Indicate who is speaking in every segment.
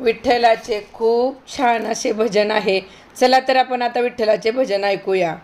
Speaker 1: विठ्ठलाचे खूप छान असे भजन आहे. चला तर आपण आता विठ्ठलाचे भजन ऐकूया.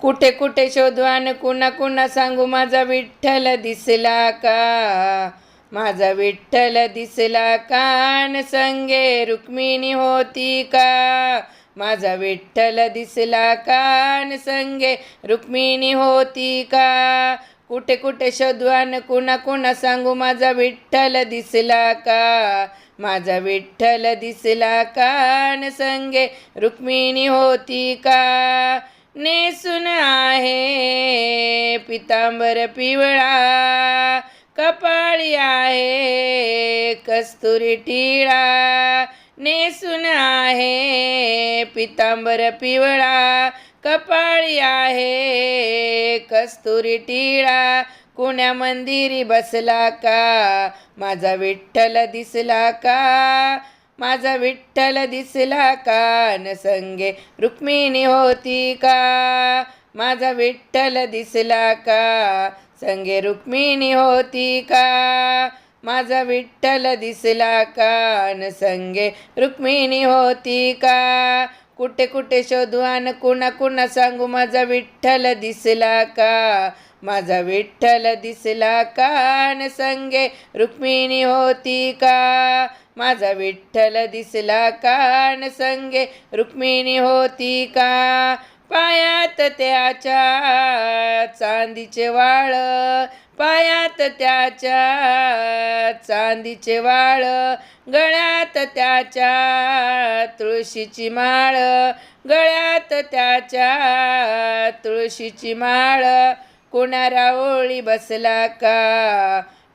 Speaker 1: कुठे कुठे शोधवान कुणा कुणा सांगू माझा विठ्ठल दिसला का? माझा विठ्ठल दिसला कान संगे रुक्मिणी होती का? माझा विठ्ठल दिसला कान संगे रुक्मिणी होती का? कुठे कुठे शोधवान कुणा कुणा सांगू माझा विठ्ठल दिसला का? माझा विठ्ठल दिसला कान संगे रुक्मिणी होती का? नेसून आहे पितांबर पिवळा कपाळी आहे कस्तुरी टिळा. नेसून आहे पितांबर पिवळा कपाळी आहे कस्तुरी टिळा. कुण्या मंदिरी बसला का? माझा विठ्ठल दिसला का? माझा विठ्ठल दिसला का? न संगे रुक्मिणी होती का? माझा विठ्ठल दिसला का? संगे रुक्मिणी होती का? माझा विठ्ठल दिसला का? न संगे रुक्मिणी होती का? कुठे कुठे शोधू आण कुणा कुणा सांगू माझा विठ्ठल दिसला का? माझा विठ्ठल दिसला कान संगे रुक्मिणी होती का? माझा विठ्ठल दिसला कान संगे रुक्मिणी होती का? पायात त्याच्या चांदीचे वाळ पायात त्याच्या चांदीचे वाळ गळ्यात त्याच्या तुळशीची माळ गळ्यात त्याच्या तुळशीची माळ कुणा रावळी बसला का?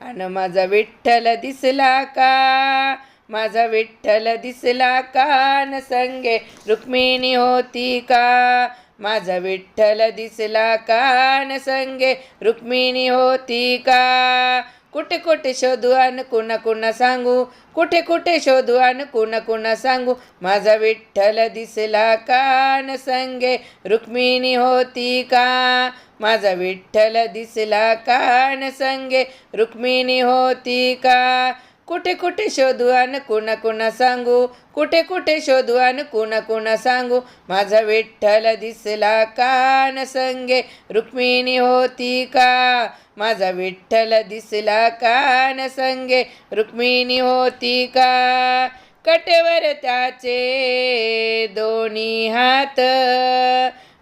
Speaker 1: आणि माझा विठ्ठल दिसला का? माझा विठ्ठल दिसला का? न संगे रुक्मिणी होती का? माझा विठ्ठल दिसला का? न संगे रुक्मिणी होती का? कुठे कुठे शोधू आणि कुणा कुणा सांगू? कुठे कुठे शोधू आणि कुणा कुणा सांगू? माझा विठ्ठल दिसला कान संगे रुक्मिणी होती का? माझा विठ्ठल दिसला कान संगे रुक्मिणी होती का? कुठे कुठे शोधू आणि कुणा कुणा सांगू? कुठे कुठे शोधू आणि कुणा कुणा सांगू? माझा विठ्ठल दिसला कान संगे रुक्मिणी होती का? माझा विठ्ठल दिसला कान संगे रुक्मिणी होती का? कटेवर त्याचे दोन्ही हात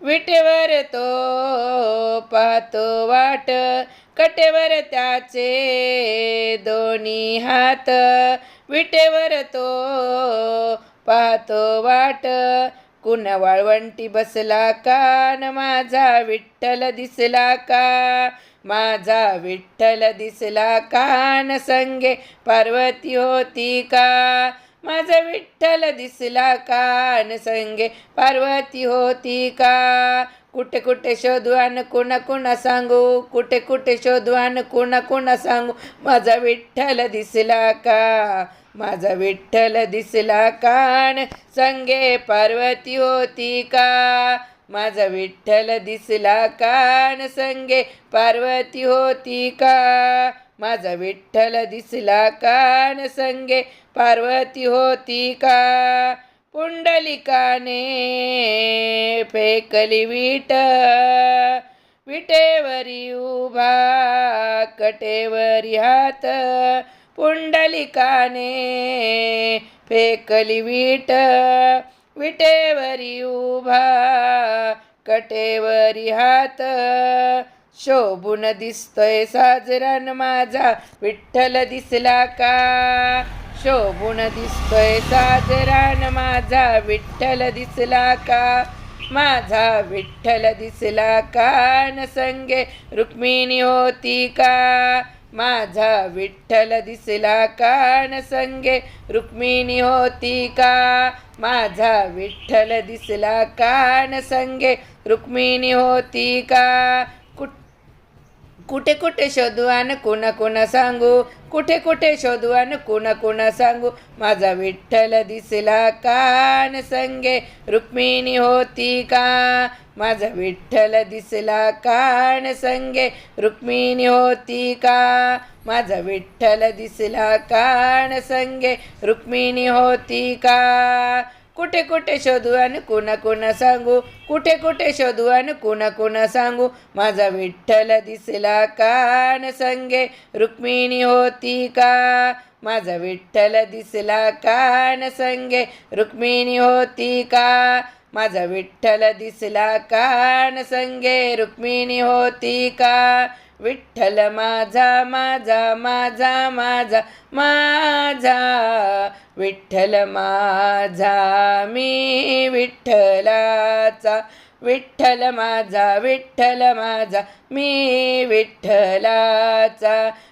Speaker 1: विटेवर तो पाहतो वाट. कटेवर त्याचे दोन्ही हात विटेवर तो पाहतो वाट. कुण वाळवंटी बसला का? न माझा विठ्ठल दिसला का? माझा विठ्ठल दिसला कान संगे पार्वती होती का? माझा विठ्ठल दिसला कान संगे पार्वती होती का? कुठे कुठे शोधू आणि कुणा कुणा सांगू? कुठे कुठे शोधू आणि कुणा कुणा सांगू? माझा विठ्ठल दिसला का? माझा विठ्ठल दिसला कान संगे पार्वती होती का? माझा विठ्ठल दिसला कान संगे पार्वती होती का? माझा विठ्ठल दिसला कान संगे पार्वती होती का? पुंडलिकाने फेकली विट. विटेवरी उभा कटेवरी हात. पुंडलिकाने फेकली विट. विटेवरी उभा कटेवरी हात. शोभून दिसतोय साजरान माझा विठ्ठल दिसला का? शोभून दिसतोय साजरान. माझा विठ्ठल दिसला का? माझा विठ्ठल दिसला का? न संगे रुक्मिणी होती का? माझा विठ्ठल दिसला का? न संगे रुक्मिणी होती का? माझा विठ्ठल दिसला का? न संगे रुक्मिणी होती का? कुठ कुठे कुठे शोधू आणि कोणा कोणा सांगू? कुठे कुठे शोधू आणि कोणा कोणा सांगू? माझा विठ्ठल दिसला कान संगे रुक्मिणी होती का? माझा विठ्ठल दिसला कान संगे रुक्मिणी होती का? माझा विठ्ठल दिसला कान संगे रुक्मिणी होती का? कुठे कुठे शोधू आणि कोणा कोणा सांगू? कुठे कुठे शोधू आणि कोणा कोणा सांगू? माझा विठ्ठल दिसला कान संगे. रुक्मिणी होती का? माझा विठ्ठल दिसला कान संगे. रुक्मिणी होती का? माझा विठ्ठल दिसला कान संगे रुक्मिणी होती का? विठ्ठल माझा माझा माझा माझा माझा विठ्ठल माझा मी विठ्ठलाचा. विठ्ठल माझा विठ्ठल माझा मी विठ्ठलाचा.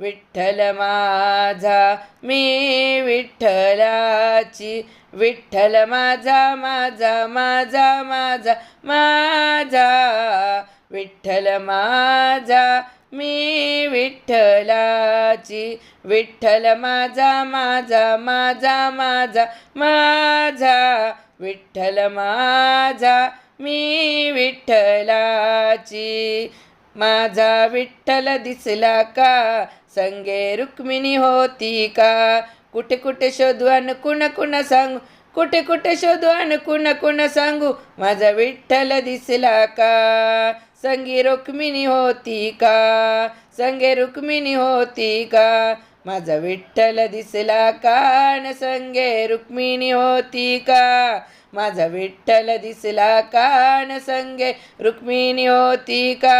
Speaker 1: विठ्ठल माझा मी विठ्ठलाची. विठ्ठल माझा माझा माझा माझा माझा. विठ्ठल माझा मी विठ्ठलाची. विठ्ठल माझा माझा माझा माझा माझा. विठ्ठल माझा मी विठ्ठलाची. माझा विठ्ठल दिसला का? संगे रुक्मिणी होती का? कुठे कुठे शोधू अन कुण कुण सांगू? कुठे कुठे शोधू अन कुण कुण सांगू? माझा विठ्ठल दिसला का? संगी रुक्मिणी होती का? संगे रुक्मिणी होती का? माझा विठ्ठल दिसला कान संगे रुक्मिणी होती का? माझा विठ्ठल दिसला कान संगे रुक्मिणी होती का?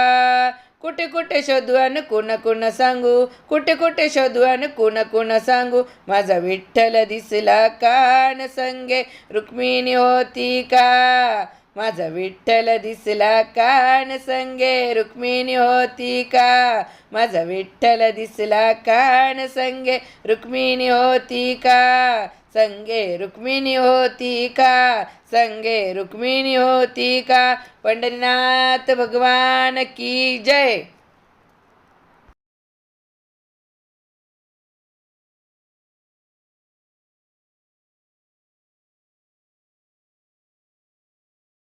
Speaker 1: कुठे कुठे शोधू आणि कोणा सांगू? कुठे कुठे शोधू आणि कोणा कोणा सांगू? माझा विठ्ठल दिसला कान संगे रुक्मिणी होती का? माझा विठ्ठल दिसला कान संगे रुक्मिणी होती का? माझा विठ्ठल दिसला कान संगे रुक्मिणी होती का? संगे रुक्मिणी होती का? संगे रुक्मिणी होती का? पंढरीनाथ भगवान की जय!